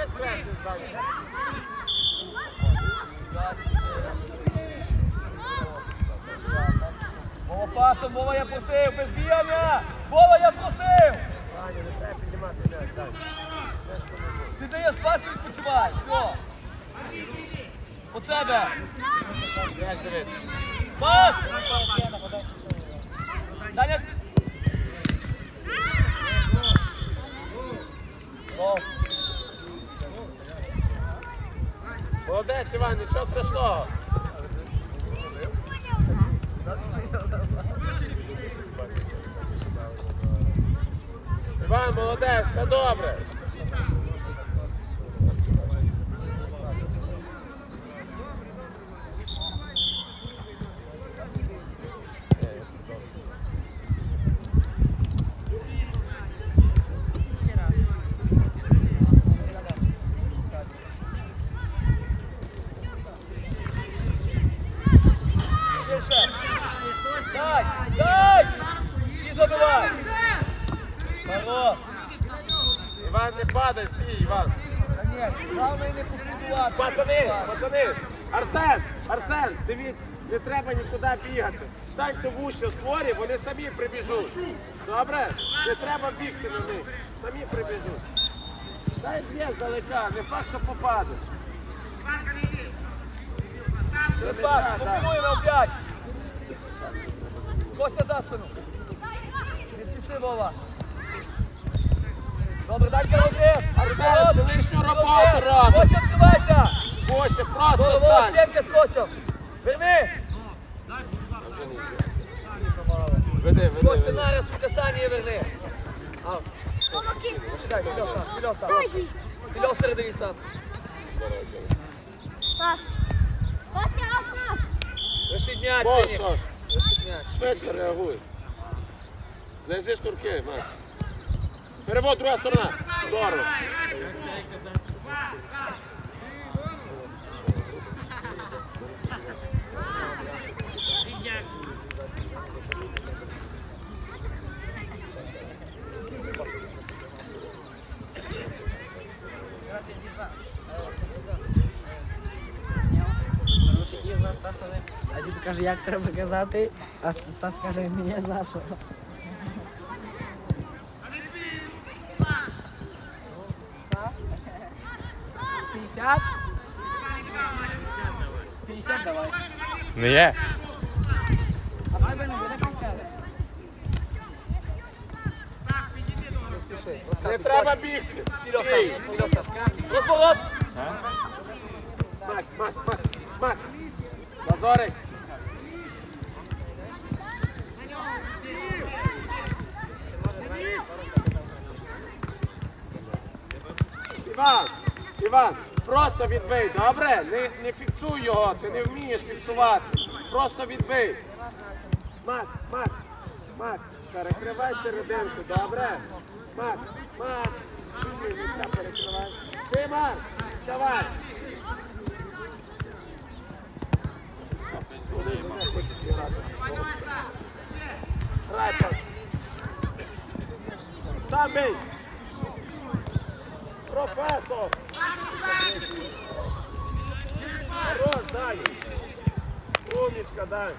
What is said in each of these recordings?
без креслів. Вова пасом, Вова я просив, без бігання! Вова я просив! Ваня, не треба піднімати м'яч, дай. Ти даєш пас і відпочивай, все. По себе. М'яч дивись. Пас! Даня. Гол. Молодець, Іван, нічого страшного. Іван, молодець, все добре. Ширше. Дай, дай! Іван, не падай, стій, Іван. Не. Пацани, пацани, Арсен, Арсен, дивіться, не треба нікуди бігати. Станьте вуще створі, вони самі прибіжуть. Добре? Не треба бігти на них. Самі прибіжуть. Дай б'є здалека, не факт, що попаде. Пас, комбінує на опять. Костя за. Не Вова. Добре, дай розріз. Арсен, ти лишню роботу робиш. Костя, відкривайся. Вуще, просто стань. стінка з Костю. Верни. Веди, веди, Костя, нараз у касанні верни. А, читай, Фільов сам, Фільов сам. Фільов всередині сам. Паш. Костя, окна. Лишіть м'яч, ж, Лишіть м'яч. швидше реагуй. Зайди штурки, Макс. Перевод, друга сторона. Здорово. На а каже, як треба казати, а Стас каже, мені за що. Так? 50? 50 давай. Не є. А давай би не буде 50. Спіши. Не треба бігти. Фільов Стій. сам, Фільов Макс, Макс, Макс, Макс. Просто відбий, добре? Не, не фіксуй його, ти не вмієш фіксувати. Просто відбий. Макс, Макс, Макс, перекривай серединку, добре? Макс, Макс, перекривай. Тимар, давай. Грай, пас. Сам бей. Професор. Хорош, дай. Умничка, дай.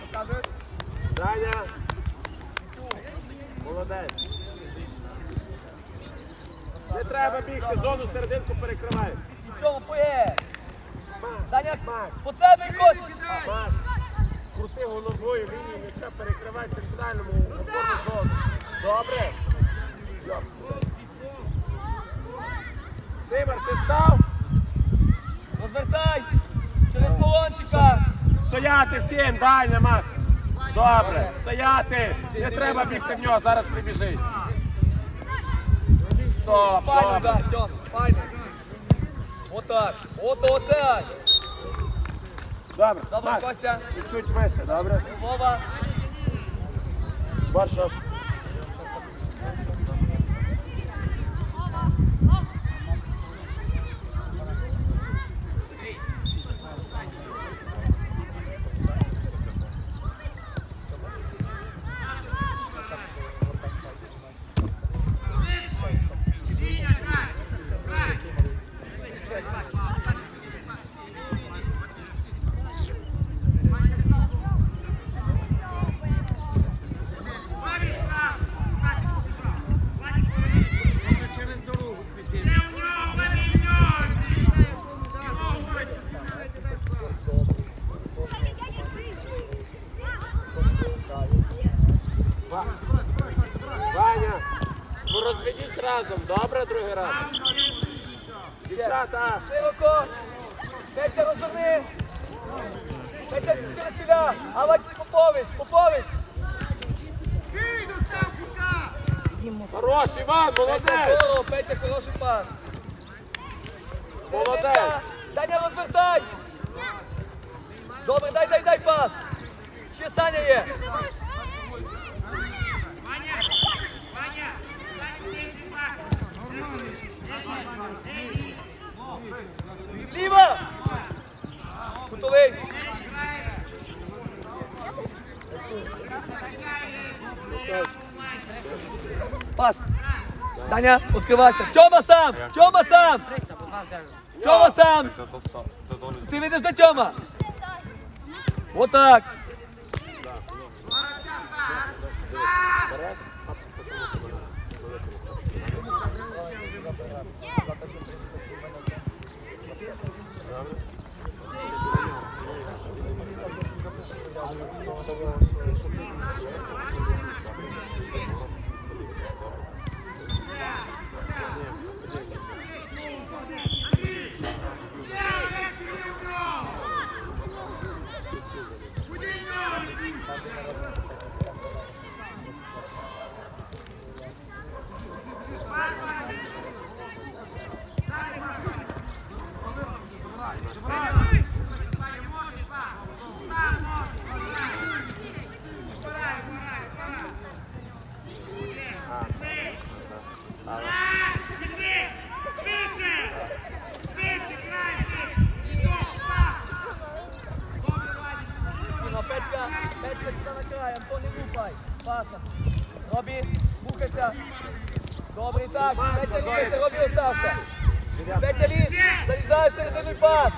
Показуй. Даня. Молодець. Не треба бігти, зону серединку перекривай. Поє. Даня, по себе Костя. Крути головою, лінію м'яча перекривай центральному опорну зону. Добре? Тимар, ти встав? Розвертай. Через полончика. Стояти всім, Даня, Макс. Добре, стояти. Не треба бігти в нього, зараз прибіжить. Стоп, Файно, добре. да, Тьом, файно. Отак. Ото оце. Добре, Добре, Макс, Костя. чуть-чуть вище, добре? Вова. Борщ. разом, добре, другий раз. Дівчата, Широко. Петя, розверни. Петя, через тебя. Авать, Попович, Попович. хорош, Іван, молодець. Петя, хороший пас. Молодець. Даня, розвертай. Добре, дай, дай, дай пас. Ще Саня є. Ліва. Кутовий. Пас. Даня, відкривайся. Тьома сам! Тьома сам! 300, Богдан Тьома сам! Ти видиш, де Тьома? Отак. Діма, Петька, Петька сюди на край, Антон не лупай. Пасом. Робі, бухайся. Добре, так. Петя лізь, Робі остався. Петя лізь, залізай в середину і пас.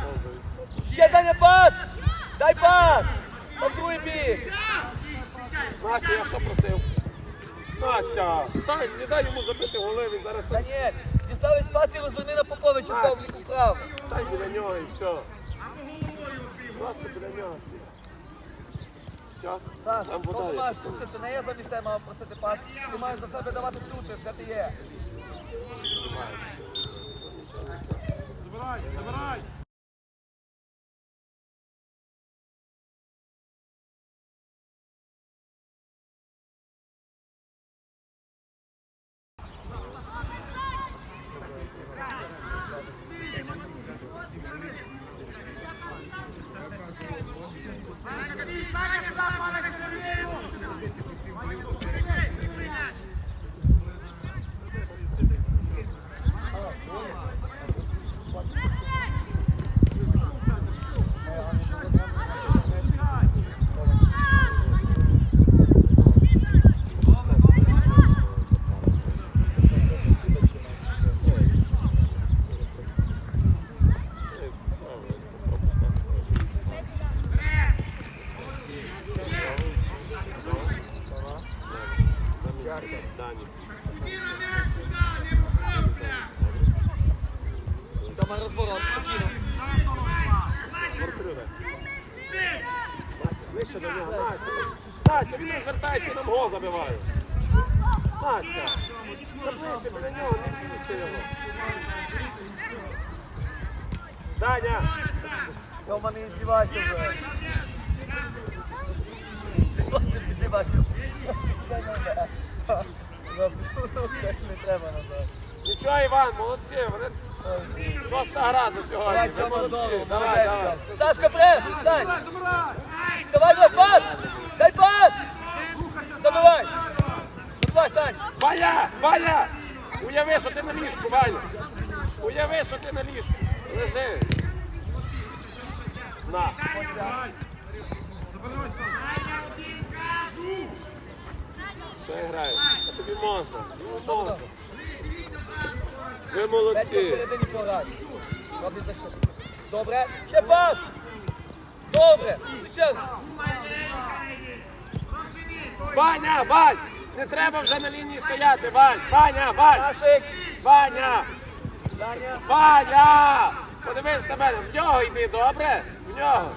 Ще Даня пас. Дай пас. Там другий бік. Настя, я що просив? Настя, стань, не дай йому забити голи, він зараз стань, Даніель, дістали пас і розверни на Поповича в павліку вправо. стань біля нього і все. Просто біля нього стій. Все, Саш, там вода є. просити, не я замість тебе мав просити пас. Ти маєш за себе давати чути, де ти є. Забирай, забирай! Замість Дані. Там розворот, спокійно. Моркриве. Настя, ближче до нього. Настя, Настя, він розвертається і нам гол забиває. Настя, заближче біля нього, не бійся його. Даня, Тьома, не вже. Ти бачив. Не треба назад. нічого, Іван, молодці. Вони шоста гра за сьогодні. Ви молодці. Давай, давай. Сашка, прес, Сань. Забирай! Давай, пас. Дай пас. Забивай. Забивай, Сань. Ваня, Ваня! Уяви, що ти на ліжку, Ваня. Уяви, що ти на ліжку. Лежи. На. Ще грає. А тобі можна. Ну, можна. Ви молодці. Добре. Ще пас. Добре. Ваня, Вань! Не треба вже на лінії стояти, Вань! Ваня! Нашик. Ваня! Ваня! Подивись на мене, в нього йди, добре? В нього.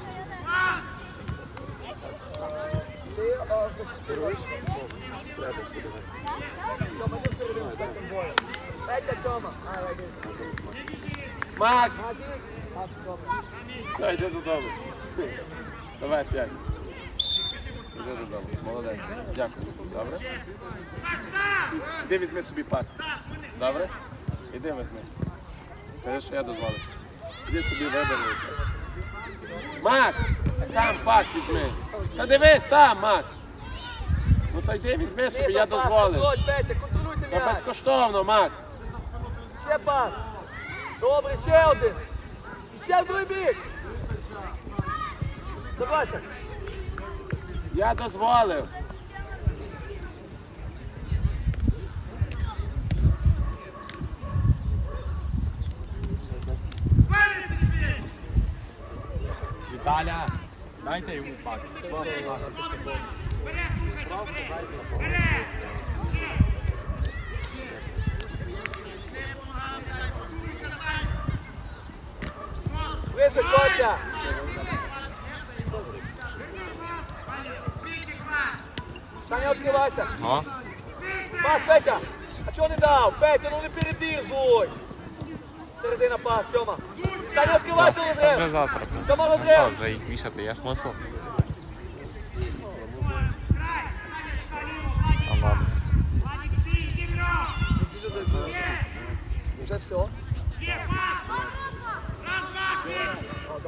Ти Тьома. Макс, все, йди додому. Давай п'ять. Іди додому. Молодець. Дякую. Добре? Іди візьми собі пак. Добре? Іди візьми. Кажи, що я дозволив. Іди собі вибери. Макс! Там пак візьми. Та дивись там, Макс. Ну то йди візьми собі, я дозволив. Це безкоштовно, Макс. Ще пас. Добре, ще один. І ще в другий бік. Согласен? Я дозволив. Віталя, дайте йому пак. Вище, Костя. Саня, відкривайся. О, Пас, Петя. А чого не дав? Петя, ну не передержуй. Середина пас, Тьома. Саня, відкривайся, Вже розрив. завтра. Тьома, Ну що, розрив. вже їх вішати є смисл? А ладно. Вже все.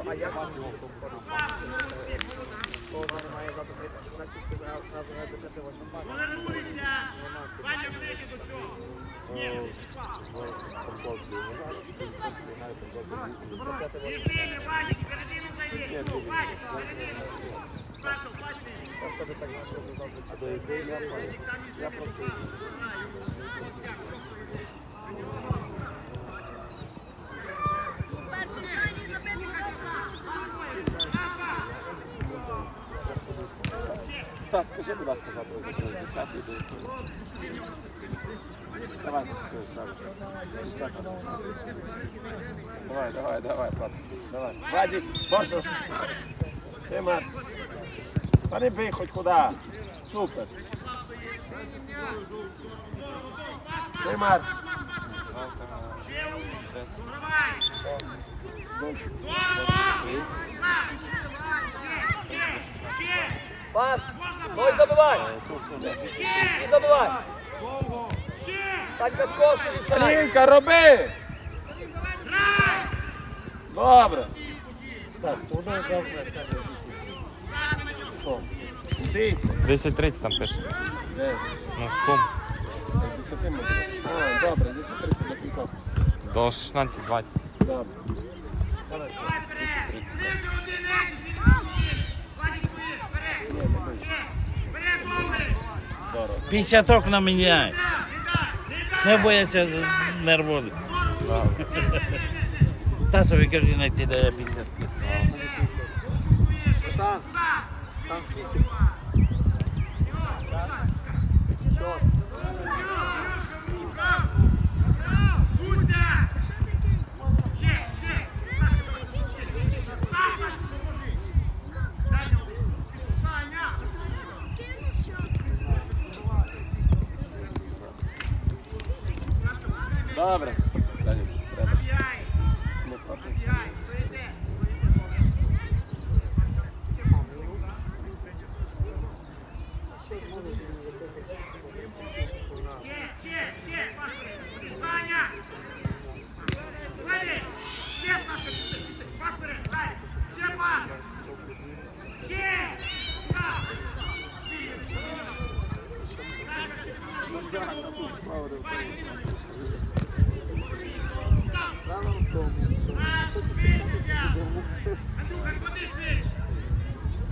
А як? Перший Сані забив Стас, скажи, будь ласка, завтра 10 йду. Вставай. Давай, давай, давай, пацан. Давай. Вадик, Боже. Тимар. Та не бий хоч куди. Супер. Тимар. Пас. Ной забивай. І забивай. Лінка, роби! Добре. Що? Десять. 10.30 там пише. Де? Ну, в тому. З 10 ми будемо. А, добре, з 10.30 до кількох. До 16.20. Добре. 10.30. Ні, не. Здорово. 50 окна. Не бояться нервози. Тасові кажи, знайти де 50. Там. Там скільки? Добре. Далі, треба. Не проти.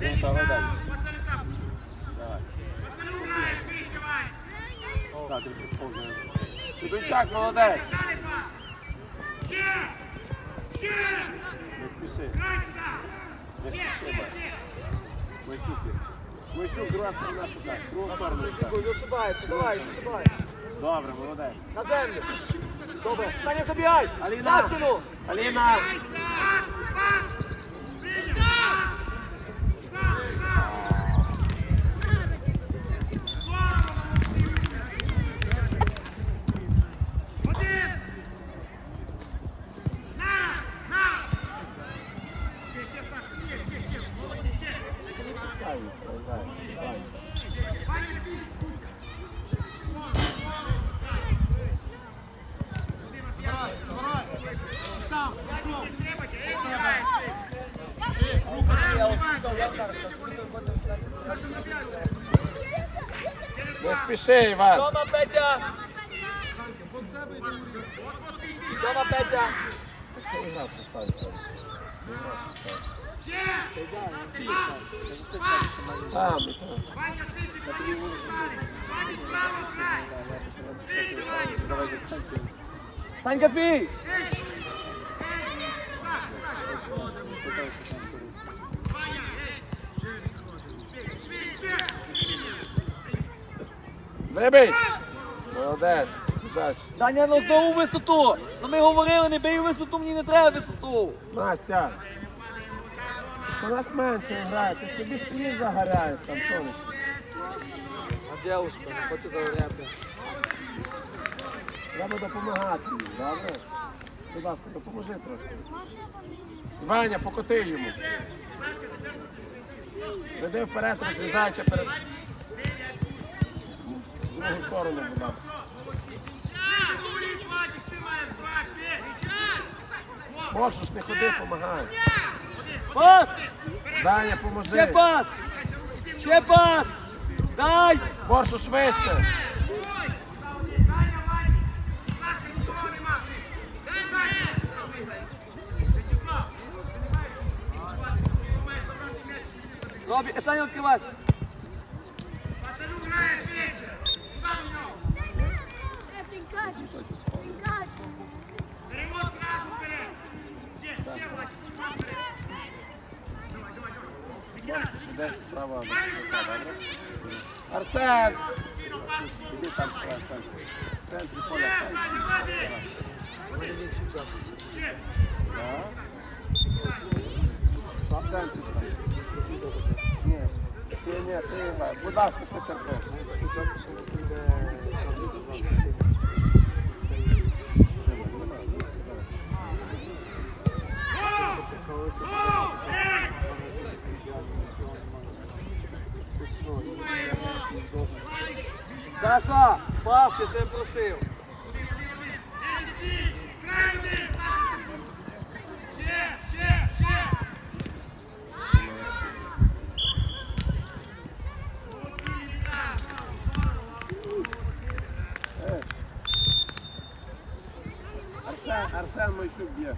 Ну, давай далі. Давай. Так, ти підповзує. Сидунчак, молодець. Не спіши. Не спіши, бать. Мойсюк. Мойсюк, друга сторона сюди. Друга сторона сюди. Вишибається, давай, вишибай. Добре, молодець. На землю. Добре. Саня, забігай. Аліна. За спину. Аліна. Спіши, Іван. Тьома, Петя. Тьома, Петя. Там, Санька, пій. Вибий! Молодець. Дальше. Даня, ну знову висоту. Ну ми говорили, не бий висоту, мені не треба висоту. Настя. У нас менше грає, ти собі стрій загоряєш там, сонечко. А дівчинка не хоче загоряти. Треба допомагати їй, добре? Будь ласка, допоможи трошки. Ваня, покоти йому. Веди вперед, розрізаючи перед. В сторону, будь ласка. Можеш, не ходи, помагай. Пас! Даня, Ще пас! Ще пас! Дай! Боршу швидше. Саня, відкривайся. Десь справа. добре? Арсен! Іди там справа, Арсен. В центрі поля. Так. В центрі стань. Ні, ні, ні, ти грай. Будь ласка, ще черпи. Даша, пас, я тебе просив. Арсен, Арсен Мойсюк б'є.